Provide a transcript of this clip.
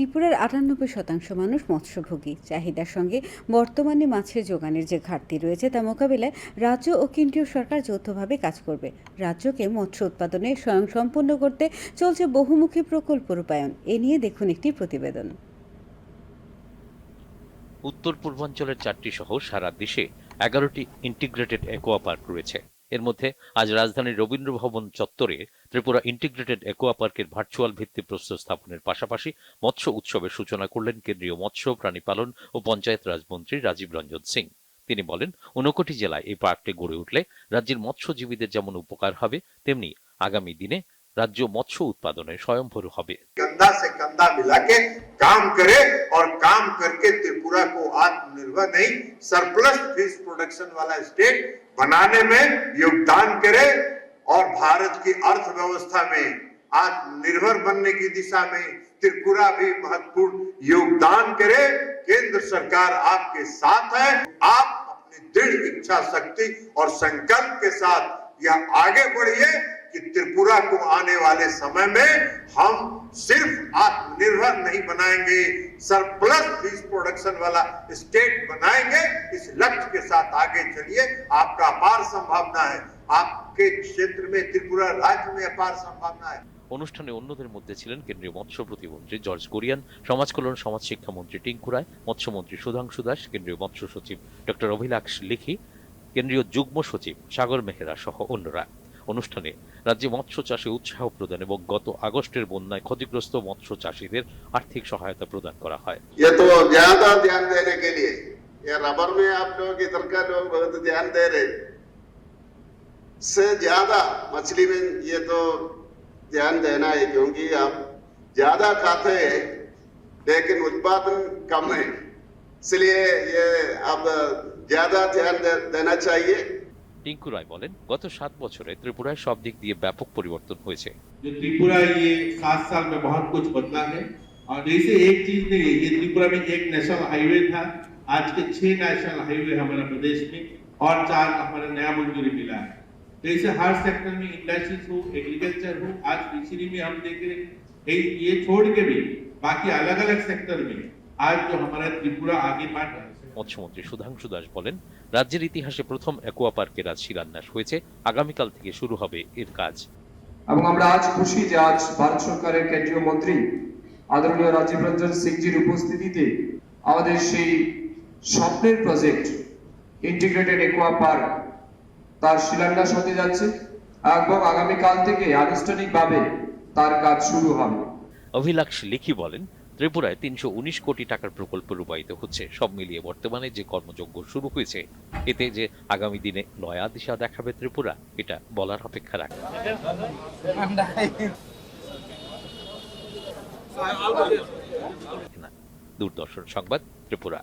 ত্রিপুরার আটানব্বই শতাংশ মানুষ মৎস্যভোগী। চাহিদার সঙ্গে বর্তমানে মাছের যোগানের যে ঘাটতি রয়েছে তা মোকাবিলায় রাজ্য ও কেন্দ্রীয় সরকার যৌথভাবে কাজ করবে। রাজ্যকে মৎস্য উৎপাদনে স্বয়ংসম্পূর্ণ করতে চলছে বহুমুখী প্রকল্প রূপায়ণ। এ নিয়ে দেখুন একটি প্রতিবেদন। উত্তর পূর্বাঞ্চলের চারটি সহ সারা দেশে এগারোটি ইন্টিগ্রেটেড একোয়া পার্ক রয়েছে। এর মধ্যে আজ রাজধানীর রবীন্দ্র ভবন চত্বরে ত্রিপুরা ইন্টিগ্রেটেড একোয়া পার্কের ভার্চুয়াল ভিত্তিপ্রস্তর স্থাপনের পাশাপাশি মৎস্য উৎসবের সূচনা করলেন কেন্দ্রীয় মৎস্য, প্রাণী পালন ও পঞ্চায়েত রাজমন্ত্রী রাজীব রঞ্জন সিং। তিনি বলেন উনকোটি জেলায় এই পার্কটি গড়ে উঠলে রাজ্যের মৎস্যজীবীদের যেমন উপকার হবে, তেমনি আগামী দিনে राज्य मत्स्य उत्पादन स्वयंभर হবে। कंधा से गंदा मिला के काम करे और काम करके त्रिपुरा को आत्मनिर्भर नहीं सरप्लस फ़िश प्रोडक्शन वाला स्टेट बनाने में योगदान करे और भारत की अर्थव्यवस्था में आत्मनिर्भर बनने की दिशा में त्रिपुरा भी महत्वपूर्ण योगदान करे। केंद्र सरकार आपके साथ है, आप अपनी दृढ़ इच्छा, शक्ति और संकल्प के साथ यह आगे बढ़िए। कि त्रिपुरा को आने वाले समय में हम सिर्फ आत्मनिर्भर नहीं बनाएंगे सरप्लस फिश प्रोडक्शन वाला स्टेट बनाएंगे इस लक्ष्य के साथ आगे चलिए आपका अपार संभावना है आपके क्षेत्र में त्रिपुरा राज्य में अपार संभावना है অনুষ্ঠানে অন্যদের মধ্যে ছিলেন কেন্দ্রীয় মৎস্য প্রতিমন্ত্রী জর্জ কোরিয়ান সমাজ কল্যাণ সমাজ শিক্ষামন্ত্রী টিঙ্কু রায় মৎস্যমন্ত্রী সুধাংশু দাস কেন্দ্রীয় মৎস্য সচিব ডক্টর অভিলাষ লিখি কেন্দ্রীয় যুগ্ম সচিব সাগর মেহরা সহ অন্যরা অনুষ্ঠানে রাজ্যে মৎস্য চাষে উৎসাহ প্রদান এবং গত আগস্টের বন্যায় ক্ষতিগ্রস্ত মৎস্য চাষীদের আর্থিক সহায়তা প্রদান করা হয় ये तो ज्यादा ध्यान देने के लिए ये रबर में आप लोग इधर का लोग बहुत ध्यान दे रहे से ज्यादा मछली में ये तो ध्यान देना है क्योंकि आप ज्यादा खाते हैं लेकिन उत्पादन कम है इसलिए ये अब ज्यादा ध्यान दे, देना चाहिए টিঙ্কু রায় বলেন গত সাত বছরে ত্রিপুরায় সব দিক দিয়ে ব্যাপক পরিবর্তন হয়েছে जो त्रिपुरा ये सात साल में बहुत कुछ बदला है और जैसे एक चीज नहीं है ये त्रिपुरा में एक नेशनल हाईवे था आज के छह नेशनल हाईवे हमारे प्रदेश में और चार हमारा नया मंजूरी मिला है जैसे हर सेक्टर में इंडस्ट्रीज हो एग्रीकल्चर हो आज फिशरी में हम देख रहे हैं ये- ये छोड़ के भी बाकी अलग अलग सेक्टर में आज जो हमारा त्रिपुरा आगे बढ़ रहा है মৎস্যমন্ত্রী সুধাংশু দাস বলেন রাজ্যের ইতিহাসে প্রথম অ্যাকোয়া পার্কের আজ শিলান্যাস হয়েছে। আগামীকাল থেকে শুরু হবে এর কাজ। এবং আমরা আজ খুশি যে আজ ভারত সরকারের কেন্দ্রীয় মন্ত্রী আদরণীয় রাজীব রঞ্জন সিংজির উপস্থিতিতে আমাদের সেই স্বপ্নের প্রজেক্ট ইন্টিগ্রেটেড একোয়া পার্ক তার শিলান্যাস হতে যাচ্ছে এবং আগামীকাল থেকে আনুষ্ঠানিকভাবে তার কাজ শুরু হবে। অভিলাষ লিখি বলেন ত্রিপুরায় তিনশো উনিশ কোটি টাকার প্রকল্প রূপায়িত হচ্ছে। সব মিলিয়ে বর্তমানে যে কর্মযজ্ঞ শুরু হয়েছে, এতে যে আগামী দিনে নয়া দিশা দেখাবে ত্রিপুরা, এটা বলার অপেক্ষা রাখে দূরদর্শন সংবাদ, ত্রিপুরা।